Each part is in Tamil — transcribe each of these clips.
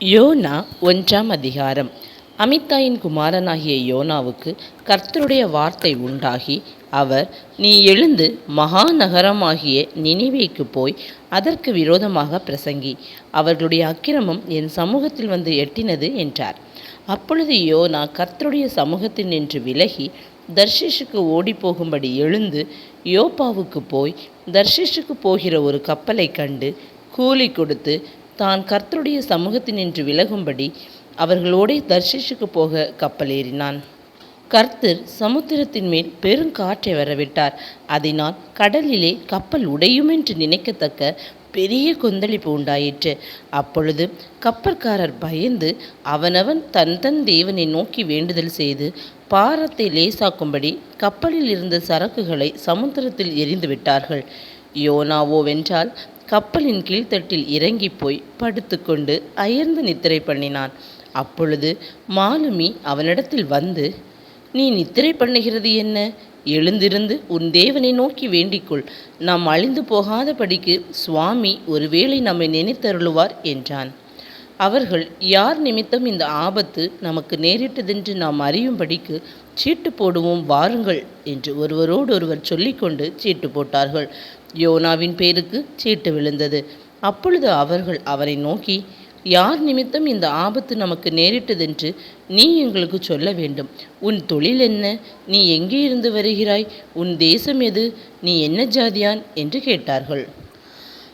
யோனா ஒன்றாம் அதிகாரம். அமித்தாயின் குமாரனாகிய யோனாவுக்கு கர்த்தருடைய வார்த்தை உண்டாகி அவர் நீ எழுந்து மகாநகரமாகிய நினிவேக்கு போய் அதற்கு விரோதமாக பிரசங்கி. அவர்களுடைய அக்கிரமம் என் சமூகத்தில் வந்து எட்டினது என்றார். அப்பொழுது யோனா கர்த்தருடைய சமூகத்தில் நின்று விலகி தர்ஷிஷுக்கு ஓடிப்போகும்படி எழுந்து யோப்பாவுக்கு போய் தர்ஷிஷுக்கு போகிற ஒரு கப்பலை கண்டு கூலி கொடுத்து தான் கர்த்தருடைய சமூகத்தினின்று விலகும்படி அவர்களோடே தர்ஷிஷுக்கு போக கப்பல் ஏறினான். கர்த்தர் சமுத்திரத்தின் மேல் பெருங்காற்றை வரவிட்டார். அதனால் கடலிலே கப்பல் உடையுமென்று நினைக்கத்தக்க பெரிய கொந்தளிப்பு உண்டாயிற்று. அப்பொழுது கப்பற்காரர் பயந்து அவனவன் தன் தன் தேவனை நோக்கி வேண்டுதல் செய்து பாரத்தை லேசாக்கும்படி கப்பலில் இருந்த சரக்குகளை சமுத்திரத்தில் எரிந்து விட்டார்கள் யோனாவோவென்றால் கப்பலின் கீழ்த்தட்டில் இறங்கி போய் படுத்துக்கொண்டு அயர்ந்து நித்திரை பண்ணினான். அப்பொழுது மாலுமி அவனிடத்தில் வந்து நீ நித்திரை பண்ணுகிறது என்ன? எழுந்திருந்து உன் தேவனை நோக்கி வேண்டிக்கொள். நாம் அழிந்து போகாதபடிக்கு சுவாமி ஒருவேளை நம்மை நினைத்தருளுவார் என்றான். அவர்கள் யார் நிமித்தம் இந்த ஆபத்து நமக்கு நேரிட்டதென்று நாம் அறியும்படிக்கு சீட்டு போடுவோம் வாருங்கள் என்று ஒருவரோடு ஒருவர் சொல்லிக்கொண்டு சீட்டு போட்டார்கள். யோனாவின் பேருக்கு சீட்டு விழுந்தது. அப்பொழுது அவர்கள் அவரை நோக்கி யார் நிமித்தம் இந்த ஆபத்து நமக்கு நேரிட்டதென்று நீ எங்களுக்கு சொல்ல வேண்டும். உன் தொழில் என்ன? நீ எங்கே இருந்து வருகிறாய்? உன் தேசம் எது? நீ என்ன ஜாதியான்? என்று கேட்டார்கள்.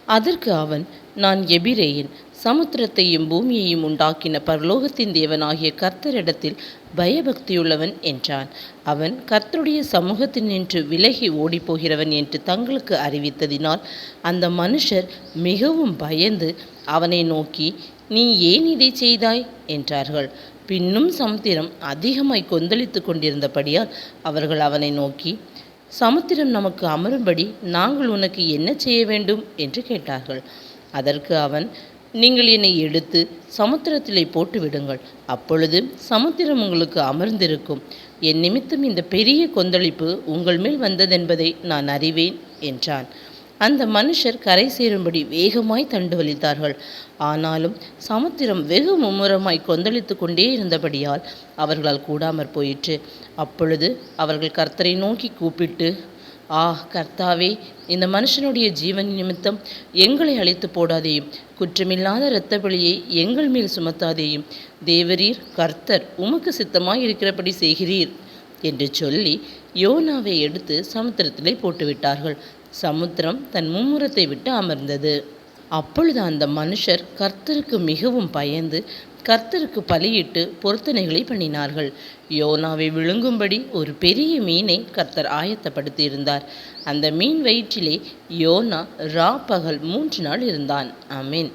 அதற்கு அவன் நான் எபிரேயன் சமுத்திரத்தையும் பூமியையும் உண்டாக்கின பரலோகத்தின் தேவனாகிய கர்த்தரிடத்தில் பயபக்தியுள்ளவன் என்றான். அவன் கர்த்தருடைய சமூகத்தில் நின்று விலகி ஓடிப்போகிறவன் என்று தங்களுக்கு அறிவித்ததினால் அந்த மனுஷர் மிகவும் பயந்து அவனை நோக்கி நீ ஏன் இதை செய்தாய்? என்றார்கள். பின்னும் சமுத்திரம் அதிகமாய் கொந்தளித்து கொண்டிருந்தபடியால் அவர்கள் அவனை நோக்கி சமுத்திரம் நமக்கு அமரும்படி நாங்கள் உனக்கு என்ன செய்ய வேண்டும்? என்று கேட்டார்கள். அதற்கு அவன் நீங்கள் என்னை எடுத்து சமுத்திரத்திலே போட்டு விடுங்கள் அப்பொழுது சமுத்திரம் உங்களுக்கு அமர்ந்திருக்கும். என் நிமித்தம் இந்த பெரிய கொந்தளிப்பு உங்கள் மேல் வந்ததென்பதை நான் அறிவேன் என்றான். அந்த மனுஷர் கரை சேரும்படி வேகமாய் தண்டு வலித்தார்கள் ஆனாலும் சமுத்திரம் வெகு மும்முரமாய் கொந்தளித்து கொண்டே இருந்தபடியால் அவர்களால் கூடாமற் போயிற்று. அப்பொழுது அவர்கள் கர்த்தரை நோக்கி கூப்பிட்டு ஆ கர்த்தாவே இந்த மனுஷனுடைய ஜீவன் நிமித்தம் எங்களை அழைத்து போடாதேயும் குற்றமில்லாத இரத்த பலியை எங்கள் மேல் சுமத்தாதேயும் தேவரீர் கர்த்தர் உமக்கு சித்தமாய் இருக்கிறபடி செய்கிறீர் என்று சொல்லி யோனாவை எடுத்து சமுத்திரத்திலே போட்டுவிட்டார்கள். சமுத்திரம் தன் மும்முரத்தை விட்டு அமர்ந்தது. அப்பொழுது அந்த மனுஷர் கர்த்தருக்கு மிகவும் பயந்து கர்த்தருக்கு பலியிட்டு பொருத்தனைகளை பண்ணினார்கள். யோனாவை விழுங்கும்படி ஒரு பெரிய மீனை கர்த்தர் ஆயத்தப்படுத்தியிருந்தார். அந்த மீன் வயிற்றிலே யோனா ரா பகல் மூன்று நாள் இருந்தான். அமீன்